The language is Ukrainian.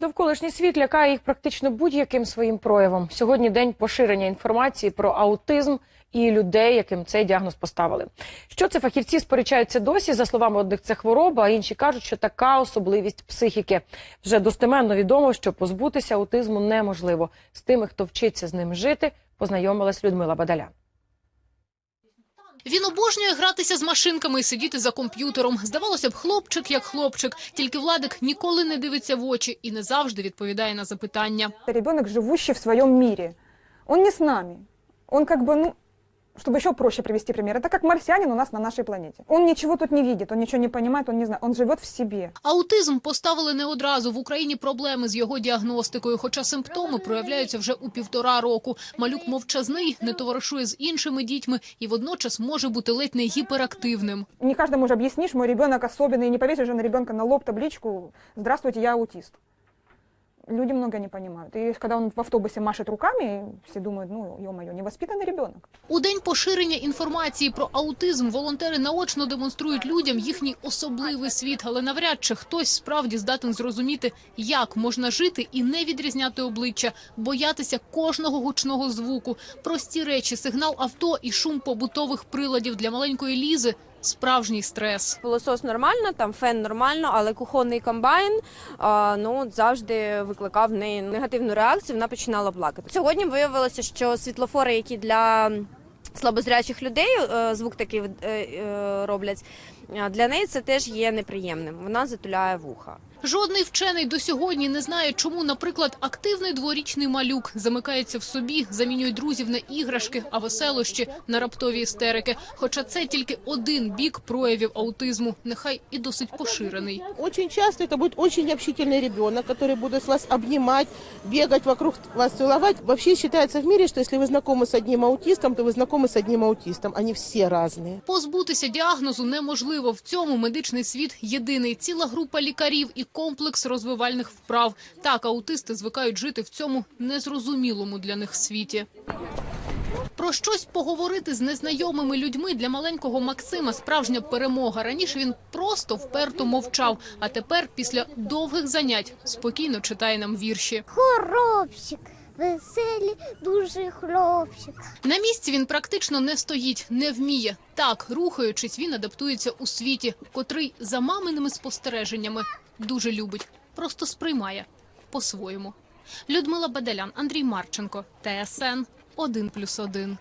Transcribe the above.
Довколишній світ лякає їх практично будь-яким своїм проявом. Сьогодні день поширення інформації про аутизм і людей, яким цей діагноз поставили. Що це фахівці сперечаються досі. За словами одних, це хвороба, а інші кажуть, що така особливість психіки. Вже достеменно відомо, що позбутися аутизму неможливо. З тими, хто вчиться з ним жити, познайомилась Людмила Бадаля. Він обожнює гратися з машинками і сидіти за комп'ютером. Здавалося б, хлопчик як хлопчик. Тільки Владик ніколи не дивиться в очі і не завжди відповідає на запитання. Ребенок, живущий в своєму мірі. Он не с нами. Он бы, ну, чтобы еще проще привести пример, это как марсианин у нас на нашей планете. Он ничего тут не видит, он ничего не понимает, он не знает, он живет в себе. Аутизм поставили не одразу. В Україні проблеми з його діагностикою, хоча симптоми проявляються вже у півтора року. Малюк мовчазний, не товаришує з іншими дітьми і водночас може бути ледь не гіперактивним. Не каждому же объяснишь, мой ребенок особенный, и не повесишь же на ребенка на лоб табличку «Здравствуйте, я аутист». Люди много не понимают. И когда он в автобусе машет руками, все думают, ну, ё-моё, невоспитанный ребенок. У день поширення інформації про аутизм волонтери наочно демонструють людям їхній особливий світ, але навряд чи хтось справді здатен зрозуміти, як можна жити і не відрізняти обличчя, боятися кожного гучного звуку. Прості речі, сигнал авто і шум побутових приладів для маленької лізи справжній стрес. Пилосос нормально, там фен нормально, але кухонний комбайн ну завжди викликав в неї негативну реакцію. Вона починала плакати. Сьогодні виявилося, що світлофори, які для слабозрячих людей е, звук такий е, е, роблять, для неї це теж є неприємним. Вона затуляє вуха. Жодний вчений до сьогодні не знає, чому, наприклад, активний дворічний малюк замикається в собі, замінює друзів на іграшки, а веселощі на раптові істерики. Хоча це тільки один бік проявів аутизму, нехай і досить поширений. Очень часто это будет очень общительный ребенок, который будет вас обнимать, бегать вокруг вас, целовать. Вообще считается в мире, что если вы знакомы с одним аутистом, то вы знакомы с одним аутистом. Они все разные. Позбутися діагнозу неможливо. В цьому медичний світ єдиний. Ціла група лікарів і комплекс розвивальних вправ. Так аутисти звикають жити в цьому незрозумілому для них світі. Про щось поговорити з незнайомими людьми для маленького Максима справжня перемога. Раніше він просто вперто мовчав, а тепер, після довгих занять, спокійно читає нам вірші. Хлопчик, веселий дуже хлопчик. На місці він практично не стоїть, не вміє. Так, рухаючись, він адаптується у світі, котрий за маминими спостереженнями дуже любить, просто сприймає по-своєму. Людмила Бадалян, Андрій Марченко, ТСН 1+,1.